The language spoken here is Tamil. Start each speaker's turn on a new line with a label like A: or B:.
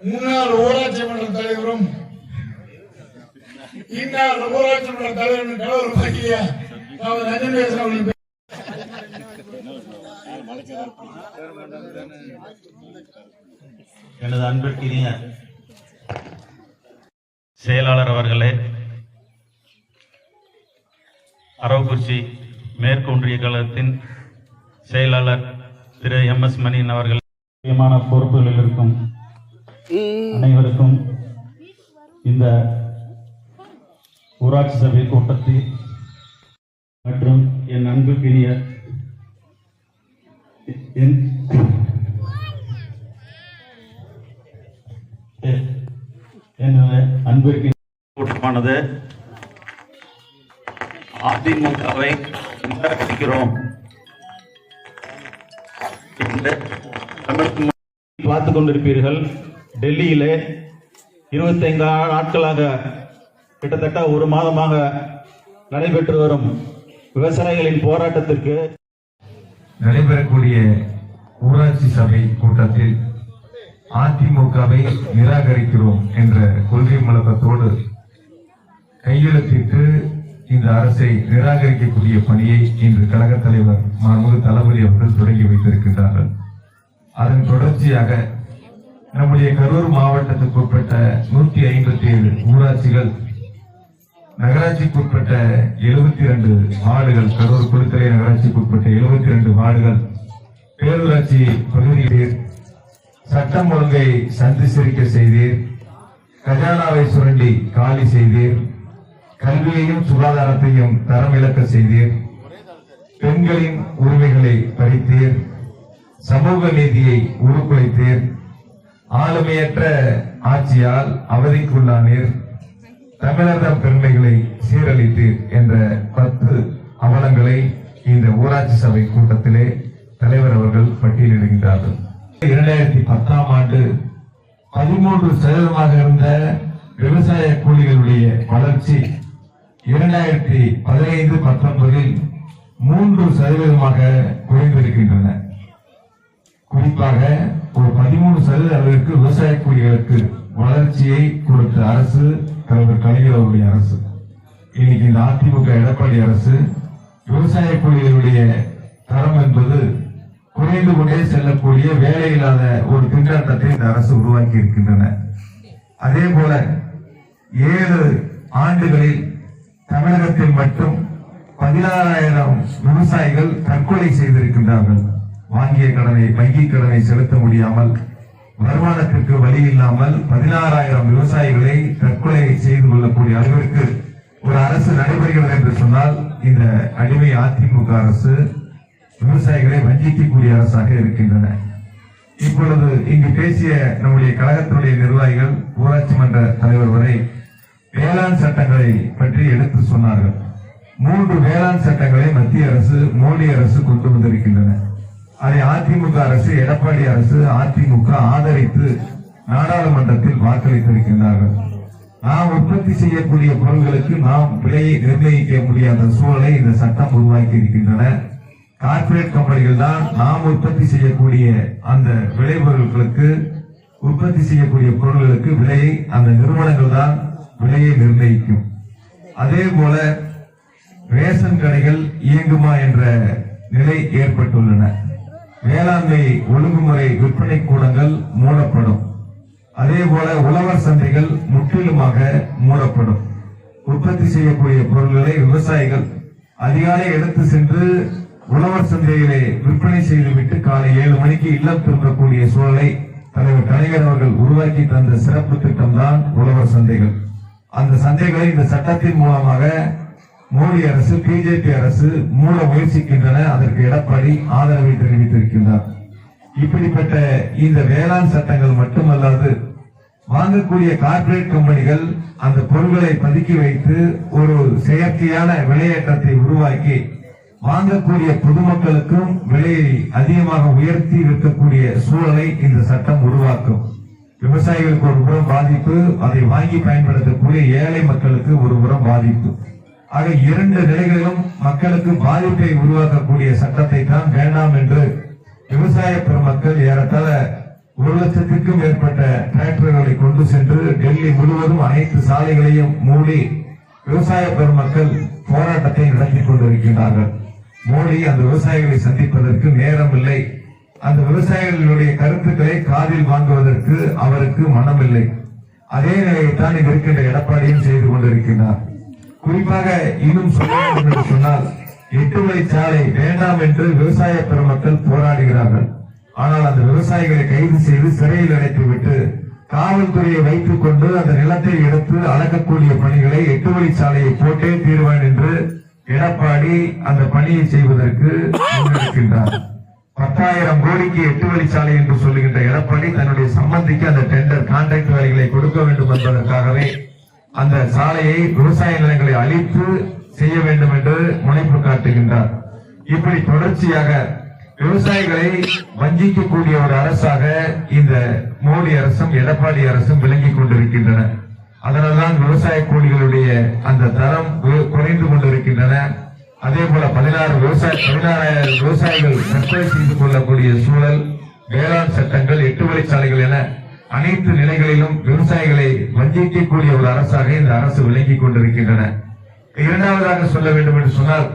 A: முன்னாள் ஊராட்சி மன்ற தலைவரும் இந்நாள் ஊராட்சி மன்ற தலைவரும் கலவரமாகிய அவர் ரஞ்சனேசன்
B: எனது அன்பிற்கினிய செயலாளர் அவர்களே அரவக்குறிச்சி மேற்குன்றிய கழகத்தின் செயலாளர் திரு எம் எஸ் மணியன் அவர்கள் முக்கியமான பொறுப்புகளில் இருக்கும் அனைவருக்கும் இந்த ஊராட்சி சபை கூட்டத்தில் மற்றும் என் அன்புக்கினிய என் அன்பிற்கு கூட்டமானது அதிமுகவை நிராகரிக்கிறோம். பார்த்து கொண்டிருப்பீர்கள் டெல்லியிலே இருபத்தைந்து நாட்களாக கிட்டத்தட்ட ஒரு மாதமாக நடைபெற்று வரும் விவசாயிகளின் போராட்டத்திற்கு
C: நடைபெறக்கூடிய ஊராட்சி சபை கூட்டத்தில் அதிமுகவை நிராகரிக்கிறோம் என்ற கொள்கை முழக்கத்தோடு கையெழுத்திட்டு இந்த அரசை நிராகரிக்கக்கூடிய பணியை இன்று கழக தலைவர் மாண்புமிகு தளபதி அவர்கள் தொடங்கி வைத்திருக்கின்றார்கள். அதன் தொடர்ச்சியாக நம்முடைய கரூர் மாவட்டத்துக்கு உட்பட்ட நூற்றி ஐம்பத்தி ஏழு ஊராட்சிகள் நகராட்சிக்குட்பட்ட எழுபத்தி ரெண்டு வார்டுகள் கரூர் குளித்தலை நகராட்சிக்குட்பட்ட எழுபத்தி ரெண்டு வார்டுகள் பேரூராட்சி பகுதியில் சட்டம் ஒழுங்கை சந்தி சிரிக்க செய்தீர் கஜானாவை சுரண்டி காலி செய்தீர் கல்வியையும் சுகாதாரத்தையும் தரம் இழக்க செய்தீர். பெண்களின் உரிமைகளை பறித்தீர். சமூக நீதியை உருக்குலைத்தீர். ஆளுமையற்ற ஆட்சியால் அவதிக்குள்ளானீர். தமிழக பெருமைகளை சீரழித்தீர் என்ற பத்து அவலங்களை இந்த ஊராட்சி சபை கூட்டத்திலே தலைவர் அவர்கள் பட்டியலிடுகின்றார்கள். இரண்டாயிரத்தி பத்தாம் ஆண்டு பதிமூன்று சதவீதமாக இருந்த விவசாய கூலிகளுடைய வளர்ச்சி. இரண்டாயிரத்தி பதினைந்து பத்தொன்பதில் மூன்று சதவீதமாக குறைந்திருக்கின்றன. குறிப்பாக ஒரு பதிமூணு சதவீத அளவிற்கு விவசாய கூலிகளுக்கு வளர்ச்சியை கொடுத்த அரசு தலைவர் கலைஞர் அவருடைய அரசு. இன்னைக்கு இந்த அதிமுக எடப்பாடி அரசு விவசாய கூலிகளுடைய தரம் என்பது குறைந்து கொண்டே செல்லக்கூடிய வேலை இல்லாத ஒரு திண்டாட்டத்தை இந்த அரசு உருவாக்கி இருக்கின்றன அதே போல ஏழு ஆண்டுகளில் தமிழகத்தில் மட்டும் பதினாறாயிரம் விவசாயிகள் தற்கொலை செய்திருக்கின்றார்கள். வாங்கிய கடனை வங்கி கடனை செலுத்த முடியாமல் வருமானத்திற்கு வழி இல்லாமல் பதினாறாயிரம் விவசாயிகளை தற்கொலை செய்து கொள்ளக்கூடிய அளவிற்கு ஒரு அரசு நடைபெறுகிறது என்று சொன்னால் இந்த அடிமை அதிமுக அரசு விவசாயிகளை வஞ்சிக்கக்கூடிய அரசாக இருக்கின்றன. இப்பொழுது இங்கு பேசிய நம்முடைய கழகத்தினுடைய நிர்வாகிகள் ஊராட்சி மன்ற தலைவர் வரை வேளாண் சட்டங்களை பற்றி எடுத்து சொன்னார்கள். மூன்று வேளாண் சட்டங்களை மத்திய அரசு மோடி அரசு கொண்டு வந்திருக்கின்றன. அதை அதிமுக அரசு எடப்பாடி அரசு அதிமுக ஆதரித்து நாடாளுமன்றத்தில் வாக்களித்திருக்கின்றார்கள். நாம் உற்பத்தி செய்யக்கூடிய பொருட்களுக்கு நாம் விலையை நிர்ணயிக்க முடியாத சூழலை இந்த சட்டம் உருவாக்கி இருக்கின்றன. கார்ப்பரேட் கம்பெனிகள் தான் நாம் உற்பத்தி செய்யக்கூடிய அந்த விளைபொருட்களுக்கு உற்பத்தி செய்யக்கூடிய பொருள்களுக்கு விலையை அந்த நிறுவனங்கள் தான் விலையை நிர்ணயிக்கும். அதே போல ரேஷன் கடைகள் இயங்குமா என்ற நிலை ஏற்பட்டுள்ளன. வேளாண்மை ஒழுங்குமுறை விற்பனை கூடங்கள் மூடப்படும். அதே போல உழவர் சந்தைகள் முற்றிலுமாக மூடப்படும். உற்பத்தி செய்யக்கூடிய பொருட்களை விவசாயிகள் அதிகாலை எடுத்து சென்று உழவர் சந்தையிலே விற்பனை செய்துவிட்டு காலை ஏழு மணிக்கு இல்லம் திரும்பக்கூடிய சூழலை தலைவர் கலைஞர் அவர்கள் உருவாக்கி தந்த சிறப்பு திட்டம் தான் உழவர் சந்தைகள். அந்த சந்தைகளை இந்த சட்டத்தின் மூலமாக மோடி அரசு பிஜேபி அரசு மூட முயற்சிக்கின்றன. அதற்கு எடப்பாடி ஆதரவை தெரிவித்திருக்கின்றார். இப்படிப்பட்ட இந்த வேளாண் சட்டங்கள் மட்டுமல்லாது வாங்கக்கூடிய கார்ப்பரேட் கம்பெனிகள் அந்த பொருட்களை பதுக்கி வைத்து ஒரு செயற்கையான விலையேற்றத்தை உருவாக்கி வாங்கக்கூடிய பொதுமக்களுக்கும் விலையை அதிகமாக உயர்த்தி விற்கக்கூடிய சூழலை இந்த சட்டம் உருவாக்கும். விவசாயிகளுக்கு ஒரு புறம் பாதிப்பு அதை வாங்கி பயன்படுத்தக்கூடிய ஏழை மக்களுக்கு ஒரு புறம் பாதிப்பு. ஆக இரண்டு நிலைகளிலும் மக்களுக்கு பாதிப்பை உருவாக்கக்கூடிய சட்டத்தை தான் வேண்டாம் என்று விவசாய பெருமக்கள் ஏறத்தாழ ஒரு லட்சத்திற்கும் மேற்பட்ட டிராக்டர்களை கொண்டு சென்று டெல்லி முழுவதும் அனைத்து சாலைகளையும் மூடி விவசாய பெருமக்கள் போராட்டத்தை நடத்தி கொண்டிருக்கின்றார்கள். மோடி அந்த விவசாயிகளை சந்திப்பதற்கு நேரம் இல்லை அந்த விவசாயிகளுடைய கருத்துக்களை காதில் வாங்குவதற்கு அவருக்கு மனமில்லை. அதே நிலையைத்தான் இங்கு இருக்கின்ற எடப்பாடியும் செய்து கொண்டிருக்கிறார் குறிப்பாக இன்னும் சொல்ல வேண்டும் என்று சொன்னால் எட்டு வழிச்சாலை வேண்டாம் என்று விவசாய பெருமக்கள் போராடுகிறார்கள். ஆனால் அந்த விவசாயிகளை கைது செய்து சிறையில் அடைத்துவிட்டு காவல்துறையை வைத்துக் கொண்டு அந்த நிலத்தை எடுத்து அளக்கக்கூடிய பணிகளை எட்டு சாலையை போட்டே தீர்வேன் என்று எடப்பாடி அந்த பணியை செய்வதற்கு முன்னெடுக்கின்றார் பத்தாயிரம் கோடிக்கு எட்டு வழிச்சாலை என்று சொல்லுகின்ற எடப்பாடி தன்னுடைய சம்பந்திக்கு அந்த டெண்டர் கான்ட்ராக்ட் வேலைகளை கொடுக்க வேண்டும் என்பதற்காகவே அந்த சாலையை விவசாய நிலங்களை அழித்து செய்ய வேண்டும் என்று முனைப்பு காட்டுகின்றார். இப்படி தொடர்ச்சியாக விவசாயிகளை வஞ்சிக்கக்கூடிய ஒரு அரசாக இந்த மோடி அரசும் எடப்பாடி அரசும் விளங்கிக் கொண்டிருக்கின்றன. அதனால்தான் விவசாய கூலிகளுடைய அந்த தரம் குறைந்து கொண்டிருக்கின்றன. அதே போல பதினாறு விவசாய பதினாறாயிரம் விவசாயிகள் தற்கொலை செய்து கொள்ளக்கூடிய சூழல் வேளாண் சட்டங்கள் எட்டு வழிச்சாலைகள் என அனைத்து நிலைகளிலும் விவசாயிகளை வஞ்சிக்கக்கூடிய ஒரு அரசாக இந்த அரசு விளங்கிக் கொண்டிருக்கின்றன. இரண்டாவதாக சொல்ல வேண்டும் என்று சொன்னால்